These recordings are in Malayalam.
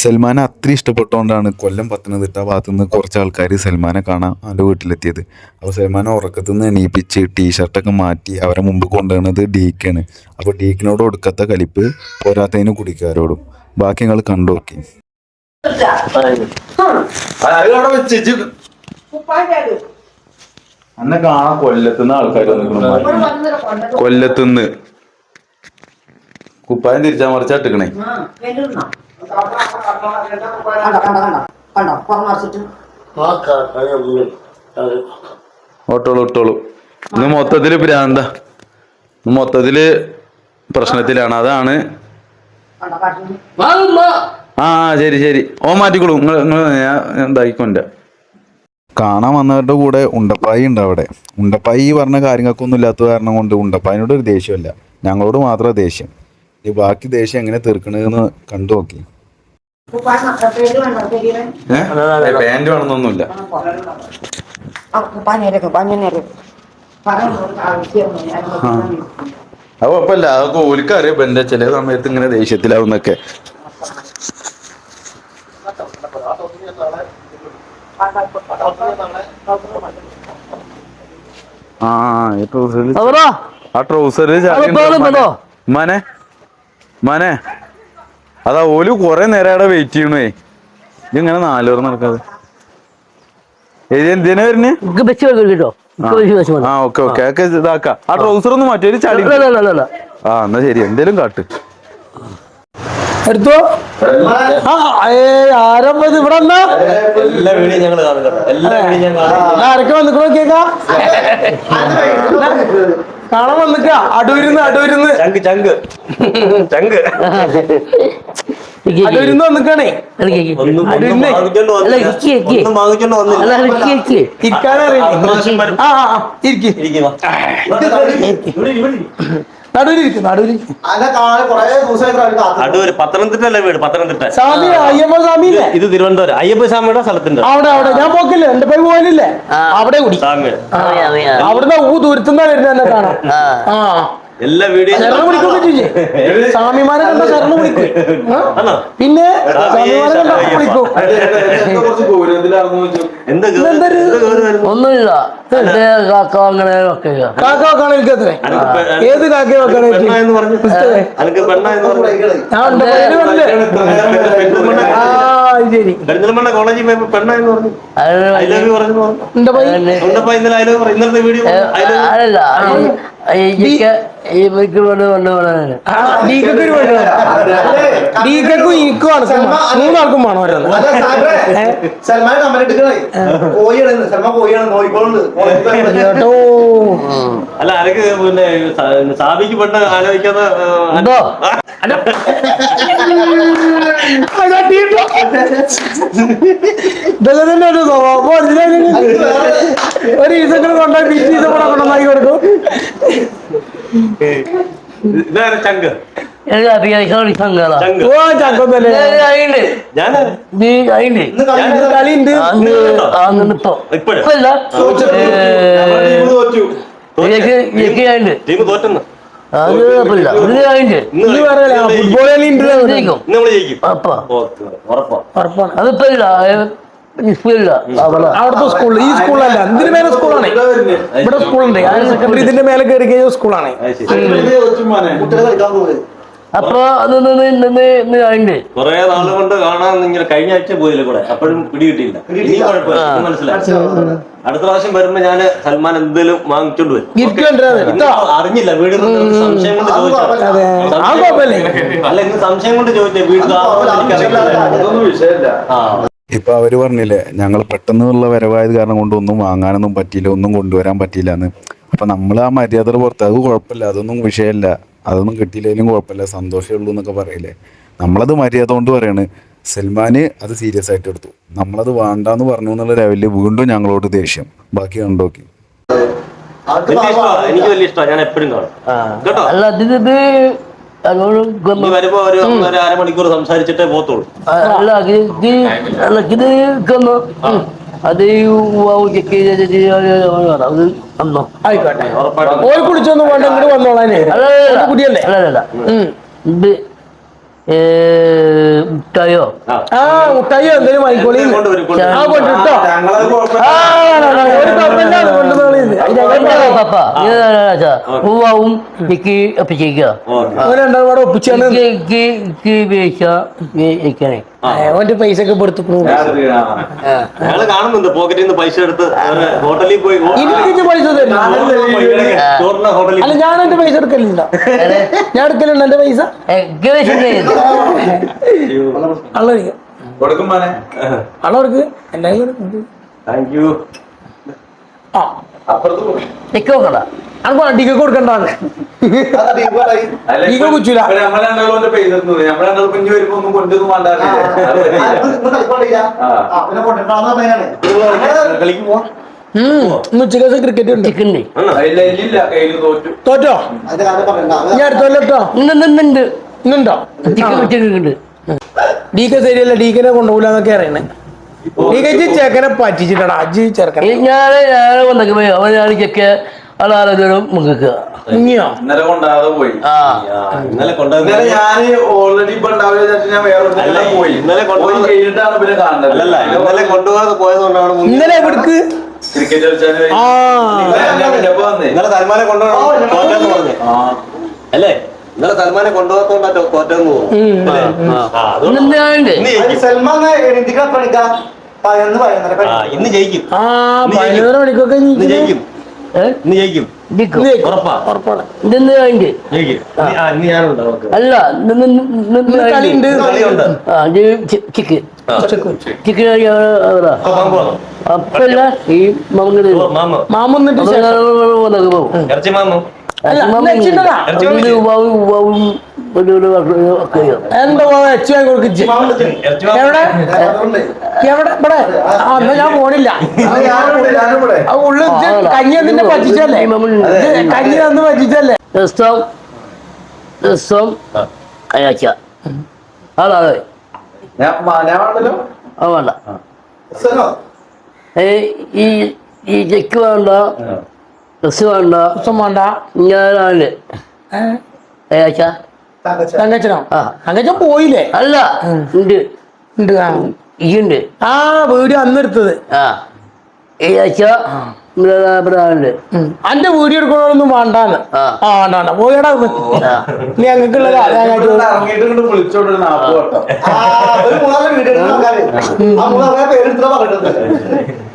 സൽമാനെ അത്രയും ഇഷ്ടപ്പെട്ടുകൊണ്ടാണ് കൊല്ലം പത്തനംതിട്ട ഭാഗത്തു നിന്ന് കുറച്ച് ആൾക്കാർ സൽമാനെ കാണാൻ അവന്റെ വീട്ടിലെത്തിയത്. അപ്പോൾ സൽമാനെ ഉറക്കത്തു നിന്ന് എണീപ്പിച്ച് ടീഷർട്ടൊക്കെ മാറ്റി അവരെ മുമ്പ് കൊണ്ടുവന്നത് ഡീക്കാണ്. അപ്പോൾ ഡീക്കിനോട് ഒടുക്കത്തെ കലിപ്പ് പോരാത്തതിന് കുടിക്കാരോടും. ബാക്കി ഞങ്ങൾ കണ്ടു നോക്കി. അന്നെ കാണാൻ കൊല്ലത്തുനിന്ന് ആൾക്കാർ കൊല്ലത്തുനിന്ന്. കുപ്പായം തിരിച്ചാ മറിച്ചാട്ടിക്കണേ ഇട്ടോളൂ ഇന്ന് മൊത്തത്തിൽ ഇന്ന് മൊത്തത്തിൽ പ്രശ്നത്തിലാണ്. അതാണ്. ആ ശരി ശരി. ഓ മാറ്റിക്കോളൂ. നിങ്ങൾ നിങ്ങൾ ഞാൻ ഇതായിക്കൊണ്ട കാണാൻ വന്നവരുടെ കൂടെ ഉണ്ടപ്പായി ഉണ്ട് അവിടെ. ഉണ്ടപ്പായി പറഞ്ഞ കാര്യങ്ങൾക്കൊന്നും ഇല്ലാത്ത കാരണം കൊണ്ട് ഉണ്ടപ്പായിനോട് ഒരു ദേഷ്യമല്ല. ഞങ്ങളോട് മാത്രം ദേഷ്യം. ഈ ബാക്കി ദേഷ്യം എങ്ങനെ തീർക്കണെന്ന് കണ്ടു നോക്കി. പാന്റ് വേണമെന്നൊന്നുമില്ല. അത് കുഴപ്പമില്ല. അതൊക്കെ ഓലിക്കറിയാം. ഇപ്പൊ എന്റെ ചില സമയത്ത് ഇങ്ങനെ ദേഷ്യത്തിലാവുന്നൊക്കെ ആ ഈ ട്രൗസറിൽ ആ ട്രൗസറിൽ? മനെ മനെ അതാ ഓൽ കൊറേ നേരം അവിടെ വെയിറ്റ് ചെയ്യണേ ഇത് ഇങ്ങനെ നാലുപേർ നടക്കാതെ. എന്തിനാ വരുന്നേ കേട്ടോ. ആ. ഓക്കെ ഓക്കെ ഇതാക്കാം. ആ ട്രൗസർ ഒന്ന് മാറ്റി ചളി. ആ എന്നാ ശരി എന്തേലും കാട്ട്. എടുത്തോ? ഇവിടെ ആരൊക്കെ വന്നിക്കണോ കേക്കാ കാണാൻ വന്നിക്ക അടൂരിന്ന് അടൂരിന്ന് ചങ്ക് ചങ്ക് ചങ്ക് അടൂരിന്ന് വന്നിക്കാണേ ഇരിക്കാനറിയില്ല വരും. ആ ആ ആ, ഇരിക്കി നടുവിലിരിക്കും പത്തനംതിട്ട അല്ലേ വീട്? പത്തനംതിട്ട. സ്വാമി അയ്യപ്പ സ്വാമി ഇല്ലേ ഇത് തിരുവനന്തപുരം. അയ്യപ്പ സ്വാമിയുടെ സ്ഥലത്തിന്റെ അവിടെ അവിടെ. ഞാൻ പോക്കില്ല. എന്റെ പോയി പോകാനില്ലേ? അവിടെ കൂടി. സ്വാമി അവിടുന്ന് ഊ ദൂരത്തുനിന്നാ വരുന്നത് എന്നെ കാണാൻ. ആ. എല്ലാ വീഡിയോ ശരണം വിളിക്കൊക്കെ ചെയ്യേ സ്വാമിമാരെ കണ്ട ശരണം വിളിക്കും പിന്നെ സ്വാമിമാരെ കണ്ട വിളിക്കും എന്ത് ഗൗ- ഇതെന്തൊരു- എന്ത് ഗൗരവം വരുന്നു? ഒന്നുമില്ല. കാക്ക അങ്ങനെ കാക്ക വെക്കാണ് എനിക്ക് എത്ര ഏത് കാക്കയെ വെക്കാണ് ശരി. കോളേജിൽ പോയപ്പോ പെണ്ണ പറഞ്ഞു. ഐ ലവ് യു പറഞ്ഞു. ഇന്നലത്തെ വീഡിയോ ഇതൊക്കെ ഈ കൊണ്ട് ഡീക്കൊക്കെ ഒരു പണി ഡീക്കും ഇക്കുമാണ് മൂന്നാൾക്കും വേണം ഓരോന്ന്. സൽമാൻ അല്ല അനക്ക് പിന്നെ സാബിക്ക് പെണ്ണ് ആലോചിക്കാതെ? ഇതൊക്കെ തന്നെ ഒരു സ്വഭാവം? ഒരു ഈസങ്ങൾ കൊണ്ടായി ബീച്ച് ഈസ കൂടെ കൊടുക്കും. ഇതാണ് ചങ്ക്? ഓ നീ കളിയുണ്ട് അന്ന് അന്ന് ഇപ്പൊ. അതിപ്പോ ഇല്ല. അവിടുത്തെ സ്കൂളിൽ ഈ സ്കൂളല്ല മേലെ സ്കൂളാണ് ഇവിടെ സ്കൂളുണ്ട് ഹയർ സെക്കൻഡറി ഇതിന്റെ മേലെ കയറി കഴിഞ്ഞ സ്കൂളാണ് അപ്പൊ അത് നിന്ന് നിന്ന് നിന്ന് കഴിയുണ്ട് കൊറേ നാൾ കൊണ്ട് കാണാൻ ഇങ്ങനെ കഴിഞ്ഞ ആഴ്ച പോയില്ല കൂടെ. അപ്പോഴും ഇനി മനസ്സിലായി. അടുത്ത പ്രാവശ്യം വരുമ്പോ ഞാൻ സൽമാൻ എന്തെങ്കിലും വാങ്ങിച്ചോണ്ട് വരും. അറിഞ്ഞില്ല. വീട് സംശയം കൊണ്ട് ചോദിച്ചാ അല്ല ഇന്ന് സംശയം കൊണ്ട് ചോദിച്ചേ. വീട് എനിക്കറിയില്ല. ആ. ഇപ്പൊ അവർ പറഞ്ഞില്ലേ ഞങ്ങൾ പെട്ടെന്നുള്ള വരവായത് കാരണം കൊണ്ട് ഒന്നും വാങ്ങാനൊന്നും പറ്റിയില്ല ഒന്നും കൊണ്ടുവരാൻ പറ്റിയില്ല എന്ന് അപ്പൊ നമ്മൾ ആ മര്യാദയുടെ പുറത്ത് അത് കുഴപ്പമില്ല അതൊന്നും വിഷയമല്ല. അതൊന്നും കിട്ടിയില്ലെങ്കിലും കുഴപ്പമില്ല സന്തോഷമേ ഉള്ളൂ എന്നൊക്കെ പറയില്ലേ. നമ്മളത് മര്യാദ കൊണ്ട് പറയാണ്. സൽമാന് അത് സീരിയസ് ആയിട്ട് എടുത്തു. നമ്മളത് വേണ്ടാന്ന് പറഞ്ഞു എന്നുള്ള ലെവലിൽ വീണ്ടും ഞങ്ങളോട് ദേഷ്യം. ബാക്കി കണ്ടോക്കി എനിക്ക് വലിയ ഇഷ്ടമാണ്. ഞാൻ എപ്പോഴും കാണും. കേട്ടോ? അല്ല ഇത് വരുമ്പോ ഒരു അരമണിക്കൂർ സംസാരിച്ചിട്ടേ പോത്തുള്ളൂ അത് ആയിക്കോട്ടെ. കുടിച്ചൊന്നും വേണ്ട ഇങ്ങോട്ട് വന്നോളാനേ കുടിയല്ലേ? മുട്ടായോ? ആ. മുട്ടായോ? എന്തെങ്കിലും വാങ്ങിക്കോളി. ആ കൊണ്ടിട്ടോ ആ ഒരു കുഴപ്പമില്ല അത് കൊണ്ടുവന്നോളി എന്താ പപ്പ പൂവാവും ഇക്ക് ഒപ്പിച്ചേക്കുക ഉപയോഗിക്കണേ. ഓന്റെ പൈസ ഒക്കെ കൊടുത്തു കാണുന്നുണ്ട്. പോക്കറ്റിൽ നിന്ന് പൈസ എടുത്ത് ഹോട്ടലിൽ പോയി എനിക്ക് പൈസ അല്ല ഞാൻ എന്റെ പൈസ എടുക്കലുണ്ടോ ഞാൻ എടുക്കലുണ്ട് എന്റെ പൈസ? അള്ളടിക്ക കൊടുക്കും മോനെ. അള്ളവർക്ക് എല്ലാവരും താങ്ക് യു ആ. അനക്ക് കൊടുക്കണ്ടാണ് കുച്ചൂല. ഉച്ചയ്ക്ക് ശേഷം ക്രിക്കറ്റ് ഉണ്ട്. തോറ്റു. ഞാൻ അടുത്ത കൊല്ലം കേട്ടോ ഇന്നുണ്ട്? ഇന്നുണ്ടോ ചിക്കൻ ചിക്കൻ ഉണ്ട് ഡി കെ ശരിയല്ല ഡീക്കനെ കെനെ കൊണ്ടുപോകില്ല എന്നൊക്കെ അറിയണേ ചെക്കനെ പറ്റിച്ചിട്ടാണ് അജി ചെറുക്കനെ ഞാൻ ഞാൻ പോയി. അവൻ ഞാൻ ചെക്ക് ആളാലോചനം മുങ്ങക്കുക ഇനിയോ ഇന്നലെ കൊണ്ടാതെ പോയി. ഇന്നലെ ഇന്നലെ ഞാൻ ഓൾറെഡി ഇപ്പൊ ഞാൻ വേറെ പോയി. ഇന്നലെ കൊണ്ടുപോയി- പോയി കഴിഞ്ഞിട്ടാണ് പിന്നെ കാണുന്നത് അല്ലല്ല ഇന്നലെ കൊണ്ടുപോകാതെ പോയതുകൊണ്ടാണ്. ഇന്നലെ എവിടക്ക്? ക്രിക്കറ്റ് കളിച്ചാൽ ആ. ഇന്നലെ ഞാൻ വന്നേ. കൊണ്ടുപോകണം അല്ലേ? ഇന്നലെ സൽമാനെ കൊണ്ടുപോകാത്തോണ്ടാ തോറ്റെന്ന് തോന്നുന്നു ജയിക്കും. സൽമാൻ എഴുതിക്കാൻ പണിക്കാ പതിനൊന്ന് പതിനൊന്നര ആ ഇന്ന് ജയിക്കും. ആ പതിനൊന്നര മണിക്കൊക്കെ ഇന്ന് ജയിക്കും? ഇന്ന് അല്ല? അപ്പല്ല ഈ മാമ മാമ പോകും ആ ഞാൻ പോണില്ല. ആ ഇത് കഞ്ഞി അതിന്റെ പറ്റിച്ചല്ലേ കഞ്ഞി തന്ന് പറ്റിച്ചല്ലേ അയാച്ച ആളാതെ ഞാൻ ഞാൻ വേണ്ടല്ലോ? അത് വേണ്ട. ഈ ഈ ചെക്ക് വേണ്ട. ഡ്രസ് വേണ്ട ഞാനാണ്. തങ്കച്ച തങ്കച്ചനോ? തങ്കച്ചൻ പോയില്ലേ? അല്ല ഉണ്ട്. ഉണ്ട് ആ. ആ വീഡിയോ അന്ന് എടുത്തത്. ആ. അന്റെ വീഡിയോ എടുക്കണോടൊന്നും വേണ്ടാന്ന്. ആ. വേണ്ട വേണ്ട. പോയടാ. നീ ഞങ്ങൾക്കുള്ളത് ഇവിടെ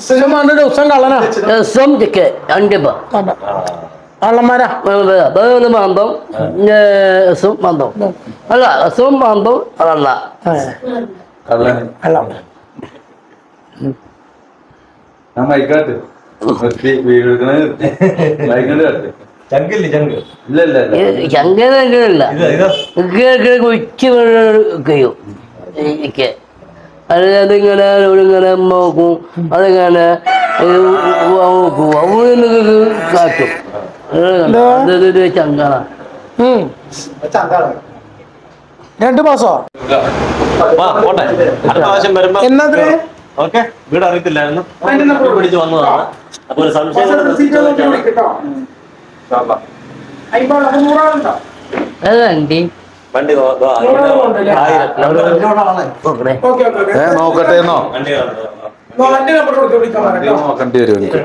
ദിവസം ദിവസം കള്ളനാ? രസം ചെക്ക് രണ്ടിപ്പ കള്ളന്മാരാ? മാന്തം. രസം മാന്തം. അല്ല രസവും മാന്തം അതല്ല. അല്ല. ഇല്ല ഇല്ല ഇല്ല ഇല്ല ഇല്ല. ചങ്ങനെ അങ്ങനെയല്ല ഇതാ ഇതാ. കൊച്ചു കഴിയും അതിങ്ങനെ ഇങ്ങനെ നോക്കും അതിങ്ങനെ നോക്കും അവർക്ക് കാട്ടും രണ്ട് മാസോ അടുത്ത ഓക്കെ വീട് അറിയത്തില്ലായിരുന്നു പിടിച്ചു വന്നതാണ് അപ്പൊ ഒരു സംശയം നോക്കണേ ഏ നോക്കട്ടെ എന്നോ നോക്കേണ്ടി വരും എനിക്ക്.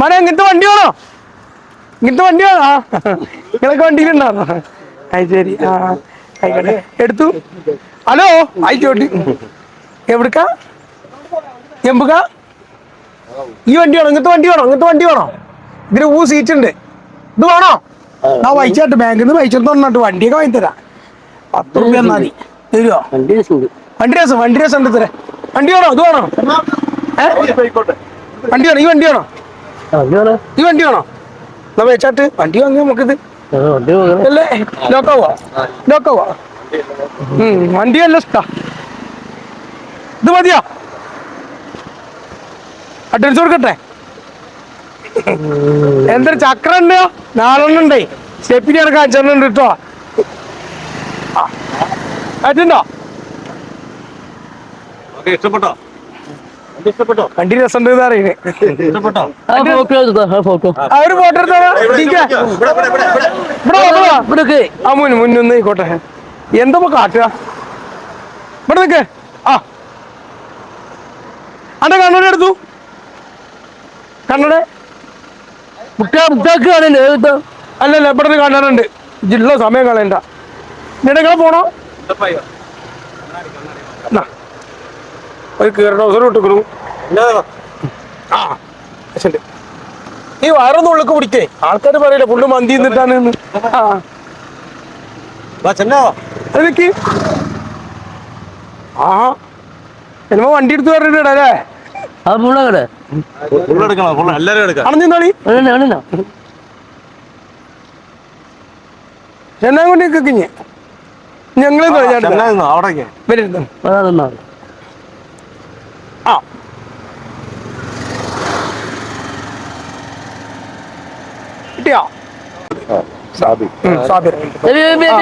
മനെ ഇങ്ങനത്തെ വണ്ടി വേണോ? ഇങ്ങനത്തെ വണ്ടി വേണോ? നിങ്ങളൊക്കെ വണ്ടിയിലുണ്ടാണോ അത് ശരി. ആ. ആയിക്കോട്ടെ. എടുത്തു. ഹലോ? ആയിക്കോട്ടെ എവിടുക്ക? എമ്പുക? ഈ വണ്ടി വേണോ? ഇങ്ങനത്തെ വണ്ടി വേണോ? ഇങ്ങനത്തെ വണ്ടി വേണോ? ഇതിന് ഊ സീറ്റ് ഉണ്ട് ഇത് വേണോ? ഞാൻ വായിച്ചാട്ട് ബാങ്കിൽ നിന്ന് വായിച്ചെടുത്ത് വന്നിട്ട് വണ്ടിയൊക്കെ വാങ്ങി തരാം. പത്ത് റുപ്യ എന്നാ മതി. തരുമോ വണ്ടി രസം വണ്ടി രസം ഉണ്ട് തരാം വണ്ടി വേണോ? ഇത് വേണോ? വണ്ടി വേണോ? ഈ വണ്ടി വേണോ? ഈ വണ്ടി വേണോ? എന്നാ വായിച്ചാട്ട് വണ്ടി വാങ്ങി നമുക്കിത്. അല്ലേ? ലോക്കാവോ ലോക്കാവോ വണ്ടി നല്ല ഇഷ്ടാ. ഇത് മതിയോ? അഡ്വാൻസ് കൊടുക്കട്ടെ? എന്തൊരു ചക്രം ഉണ്ട്. നാലെണ്ണുണ്ടേ സ്റ്റെപ്പിന് ഇറക്കാൻ അഞ്ചെണ്ണം ഉണ്ട് കേട്ടോ ആ. കാറ്റുണ്ടോ ഇഷ്ടപ്പെട്ടോ? വണ്ടി ഇഷ്ടപ്പെട്ടോ? വണ്ടി രസമുണ്ട് അറിയണേ ഇഷ്ടപ്പെട്ടോ? ആ ഫോട്ടോ എടുത്തോ മുന്നൊന്ന് ആയിക്കോട്ടെ. എന്താ കാട്ടുക? ഇവിടെ നിൽക്ക് ആ. അന്റെ കണ്ണട എടുത്തു. കണ്ണട മുട്ടാ മുട്ടാക്ക് കാണല്ലേ ഏതാ അല്ലല്ല ഇവിടെ കാണാനുണ്ട് ജില്ല സമയം കളയണ്ട. നിങ്ങളെ പോണോ. ഒരു കീറ ഡോസർ ഇട്ടുക്കണു ആ. ശരി. ഈ വയറൊന്നും ഉള്ളിക്ക് പിടിക്കേ. ആൾക്കാർ പറയില്ല ഫുള്ള് മന്തി നിന്നിട്ടാണ് ആ. വാ, ചെന്നോ. അതൊക്കെ ആ ചിലപ്പോ വണ്ടി എടുത്ത് പറഞ്ഞിട്ട് അല്ലേ? ആ പുള്ളകടെ ചെന്നാൻ കൊണ്ട് കിഞ്ഞ്. ഞങ്ങൾ അതാ ആ.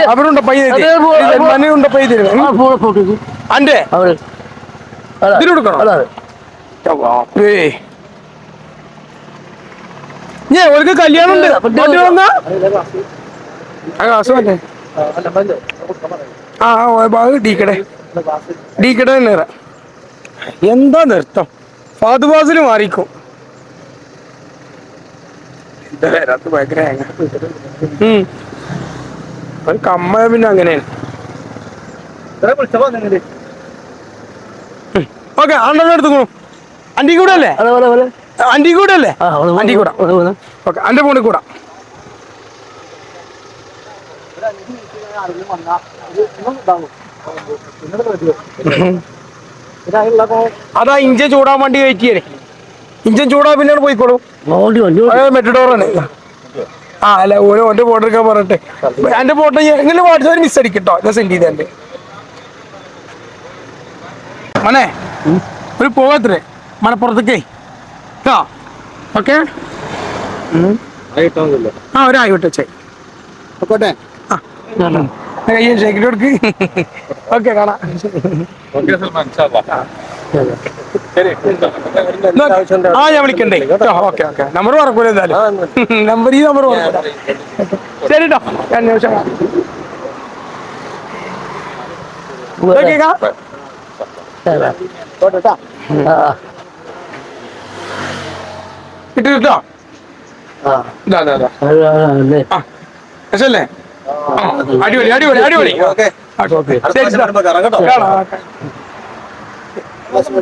അവരുണ്ട് പൈ അതെ, പോ- മനുണ്ട് പൈ തരും ആ ഫോട്ടോ ഫോട്ടോ അന്റെ അവിടെ. ഇതിന് കൊടുക്കണോ? അതെ. ഏയ്. ഞേ ഓർക്ക് കല്യാണം ഉണ്ട് ആ ഡീക്കടെ. ഡീക്കടെ നേര എന്താ നൃത്തം? ഫാദുബാസിന് മാറിക്കും. എന്താ വരാത്ത ഭയങ്കര. ഒരു കമ്മ പിന്നെ അങ്ങനെയാണ്. ഓക്കെ അണ്ണെണ്ണം എടുത്തു അണ്ടി കൂടെ അല്ലേ? അണ്ടി കൂടെ അല്ലേ? അണ്ടി കൂടെ. ഓക്കെ അന്റെ ഫോണിൽ കൂടാ. അതാ ഇഞ്ചൻ ചൂടാൻ വേണ്ടി വെയിറ്റ് ചെയ്യണേ ഇഞ്ചൻ ചൂടാ പിന്നെ പോയിക്കോളൂ. മെറ്റഡോറാണ് ആ അല്ല ഓരോ ഓന്റെ ഫോട്ടോ എടുക്കാൻ പറഞ്ഞിട്ട്. എന്റെ ഫോട്ടോ എങ്ങനെ വാട്സാപ്പിൽ മിസ് അടിക്കട്ടോ? ഞാൻ സെൻഡ് ചെയ്തേ മനെ ഒരു പോകത്രേ മലപ്പുറത്തേക്കേ. കേട്ടോ ഓക്കെ? ആ ഒരായിക്കോട്ടെ വെച്ചേ കയ്യ ഷേക്കിട്ട് കൊടുക്ക്. ഓക്കെ കാണാം. ആ ഞാൻ വിളിക്കണ്ടേ? Okay okay. നമ്പർ മറക്കൂല എന്തായാലും. നമ്പർ ഈ നമ്പർ മറക്കൂല. ശരി കേട്ടോ ഞാൻ നിമിഷം അടിപൊളി അടിപൊളി അടിപൊളി. ഓക്കെ. കാണാം ഓക്കെ.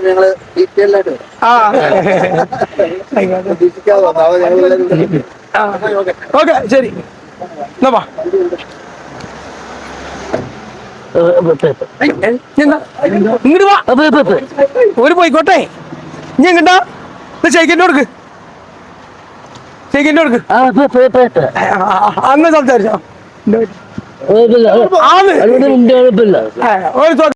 ഞങ്ങൾ ഡീറ്റെയിൽ ആയിട്ട്. പ്രതീക്ഷിക്കാതെ ഓക്കെ ശരി. എന്നാ ഇങ്ങോട്ട് വാ. ഒരു പോയിക്കോട്ടെ. ഇനി എങ്ങട്ടാ? ചേക്കിന്റെ കൊടുക്ക്. ചേക്കിന്റെ കൊടുക്ക്. അന്ന് സംസാരിച്ചോ. ആന്ന് ഒരു